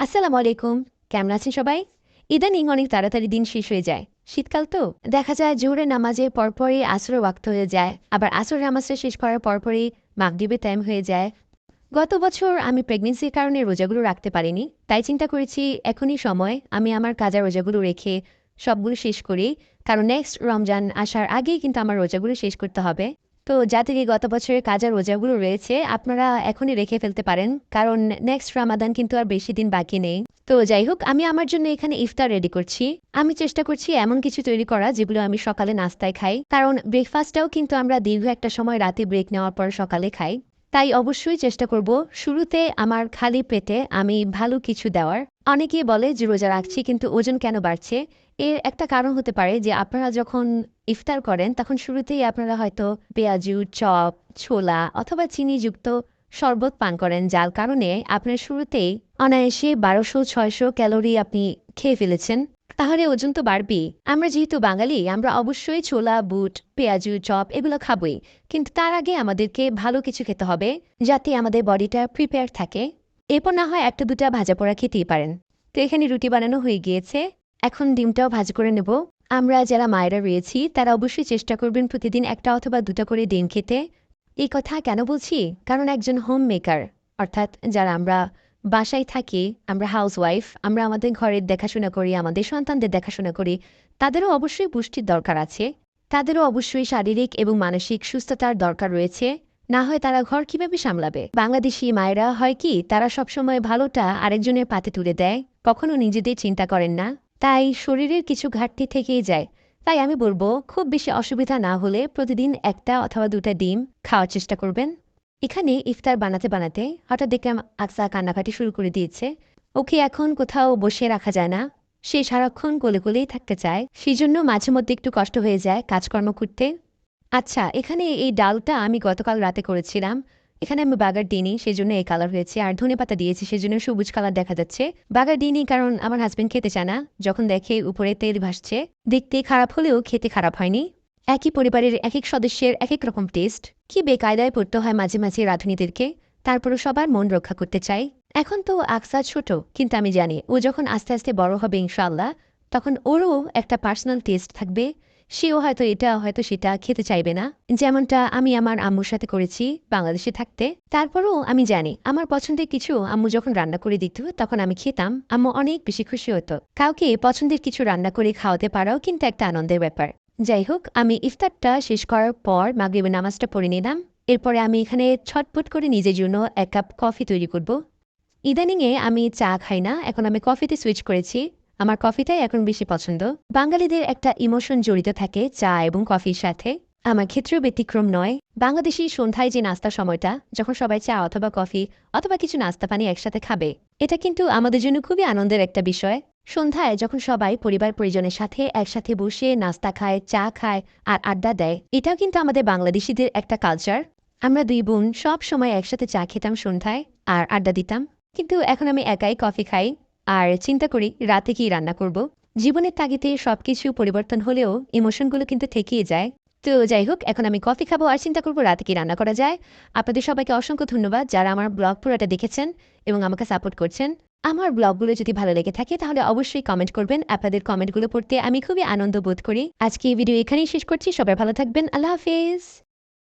আসসালামু আলাইকুম। কেমন আছেন সবাই? ইদানিং অনেক তাড়াতাড়ি দিন শেষ হয়ে যায়। শীতকাল তো। দেখা যায় জোহরের নামাজে পরপরই আসর ওয়াক্ত হয়ে যায়। আবার আসর নামাজটা শেষ করার পরপরই মাগরিবের টাইম হয়ে যায়। গত বছর আমি প্রেগনেন্সির কারণে রোজাগুলো রাখতে পারিনি। তাই চিন্তা করেছি, এখনই সময়। আমি আমার কাজা রোজাগুলো রেখে সবগুলো শেষ করি। কারণ নেক্সট রমজান আসার আগেই কিন্তু আমার রোজাগুলো শেষ করতে হবে। তো যা থেকে গত বছরের কাজা রোজাগুলো রয়েছে, আপনারা এখনই রেখে ফেলতে পারেন। কারণ নেক্সট রামাদান কিন্তু আর বেশি দিন বাকি নেই। তো যাই হোক, আমি আমার জন্য এখানে ইফতার রেডি করছি। আমি চেষ্টা করছি এমন কিছু তৈরি করা যেগুলো আমি সকালে নাস্তায় খাই। কারণ ব্রেকফাস্টটাও কিন্তু আমরা দীর্ঘ একটা সময় রাতে ব্রেক নেওয়ার পর সকালে খাই। তাই অবশ্যই চেষ্টা করব। শুরুতে আমার খালি পেটে আমি ভালো কিছু দেওয়ার। অনেকেই বলে যে রোজা রাখছি, কিন্তু ওজন কেন বাড়ছে? এর একটা কারণ হতে পারে যে আপনারা যখন ইফতার করেন, তখন শুরুতেই আপনারা হয়তো পেঁয়াজু, চপ, ছোলা অথবা চিনিযুক্ত শরবত পান করেন, যার কারণে আপনার শুরুতেই অনায়াসে বারোশো, ছয়শো ক্যালোরি আপনি খেয়ে ফেলেছেন। তাহলে ওজন তো বাড়বেই আমরা যেহেতু বাঙালি, আমরা অবশ্যই ছোলা, বুট, পেঁয়াজু, চপ এগুলো খাবই। কিন্তু তার আগে আমাদেরকে ভালো কিছু খেতে হবে, যাতে আমাদের বডিটা প্রিপেয়ার থাকে। এরপর না হয় একটা দুটা ভাজা পোড়া খেতেই পারেন। তো এখানে রুটি বানানো হয়ে গিয়েছে। এখন ডিমটাও ভাজি করে নেব। আমরা যারা মায়েরা রয়েছি, তারা অবশ্যই চেষ্টা করবেন প্রতিদিন একটা অথবা দুটা করে ডিম খেতে। এই কথা কেন বলছি? কারণ একজন হোম মেকার অর্থাৎ যারা আমরা বাসায় থাকি, আমরা হাউসওয়াইফ আমরা আমাদের ঘরের দেখাশোনা করি, আমাদের সন্তানদের দেখাশোনা করি, তাদেরও অবশ্যই পুষ্টির দরকার আছে। তাদেরও অবশ্যই শারীরিক এবং মানসিক সুস্থতার দরকার রয়েছে। না হয় তারা ঘর কীভাবে সামলাবে? বাংলাদেশি মায়েরা হয় কি, তারা সবসময় ভালোটা আরেকজনের পাতে তুলে দেয়, কখনো নিজেদের চিন্তা করেন না। তাই শরীরের কিছু ঘাটতি থেকেই যায়। তাই আমি বলব, খুব বেশি অসুবিধা না হলে প্রতিদিন একটা অথবা দুটা ডিম খাওয়ার চেষ্টা করবেন। এখানে ইফতার বানাতে বানাতে হঠাৎ দেখলাম আকসা কান্নাকাটি শুরু করে দিয়েছে। ওকে এখন কোথাও বসে রাখা যায় না। সে সারাক্ষণ কোলে কোলেই থাকতে চায়। সেই জন্য মাঝে মধ্যে একটু কষ্ট হয়ে যায় কাজকর্ম করতে। আচ্ছা এখানে এই ডালটা আমি গতকাল রাতে করেছিলাম। এখানে আমি বাগার দিইনি সেই জন্য এই কালার হয়েছে। আর ধনে পাতা দিয়েছি সেই জন্য সবুজ কালার দেখা যাচ্ছে। বাগার দিইনি কারণ আমার হাজবেন্ড খেতে চায় না। যখন দেখে উপরে তেল ভাসছে, দেখতে খারাপ হলেও খেতে খারাপ হয়নি। একই পরিবারের এক এক সদস্যের এক এক রকম টেস্ট। কি বেকায়দায় পড়তে হয় মাঝে মাঝে রাঁধুনিদেরকে? তারপরও সবার মন রক্ষা করতে চাই এখন তো আকসা ছোট, কিন্তু আমি জানি ও যখন আস্তে আস্তে বড় হবে ইনশাল্লাহ তখন ওরও একটা পার্সোনাল টেস্ট থাকবে। সেও হয়তো এটা, হয়তো সেটা খেতে চাইবে না। যেমনটা আমি আমার আম্মুর সাথে করেছি বাংলাদেশে থাকতে। তারপরও আমি জানি আমার পছন্দের কিছু আম্মু যখন রান্না করে দিত, তখন আমি খেতাম। আম্মু অনেক বেশি খুশি হতো। কাউকে পছন্দের কিছু রান্না করে খাওয়াতে পারাও কিন্তু একটা আনন্দের ব্যাপার। যাই হোক আমি ইফতারটা শেষ করার পর মাগরিবের নামাজটা পড়ে নিলাম। এরপরে আমি এখানে ছটপট করে নিজের জন্য এক কাপ কফি তৈরি করব। ইদানিংয়ে আমি চা খাই না, এখন আমি কফিতে সুইচ করেছি। আমার কফিটাই এখন বেশি পছন্দ। বাঙালিদের একটা ইমোশন জড়িত থাকে চা এবং কফির সাথে। আমার ক্ষেত্রেও ব্যতিক্রম নয়। বাংলাদেশি সন্ধ্যায় যে নাস্তা সময়টা, যখন সবাই চা অথবা কফি অথবা কিছু নাস্তা পানি একসাথে খাবে, এটা কিন্তু আমাদের জন্য খুবই আনন্দের একটা বিষয়। সন্ধ্যায় যখন সবাই পরিবার পরিজনের সাথে একসাথে বসে নাস্তা খায়, চা খায় আর আড্ডা দেয়, এটাও কিন্তু আমাদের বাংলাদেশিদের একটা কালচার আমরা দুই বোন সব সময় একসাথে চা খেতাম সন্ধ্যায় আর আড্ডা দিতাম। কিন্তু এখন আমি একাই কফি খাই আর চিন্তা করি রাতে কি রান্না করব। জীবনের তাগিদে সবকিছু পরিবর্তন হলেও ইমোশনগুলো কিন্তু থেকেই যায়। তো যাই হোক, এখন আমি কফি খাব আর চিন্তা করব রাতে কি রান্না করা যায়। আপনাদের সবাইকে অসংখ্য ধন্যবাদ যারা আমার ব্লগ পুরোটা দেখেছেন এবং আমাকে সাপোর্ট করছেন। আমার ব্লগগুলো যদি ভালো লেগে থাকে, তাহলে অবশ্যই কমেন্ট করবেন। আপনাদের কমেন্টগুলো পড়তে আমি খুবই আনন্দ বোধ করি। আজকে এই ভিডিও এখানেই শেষ করছি। সবাই ভালো থাকবেন। আল্লাহ হাফেজ।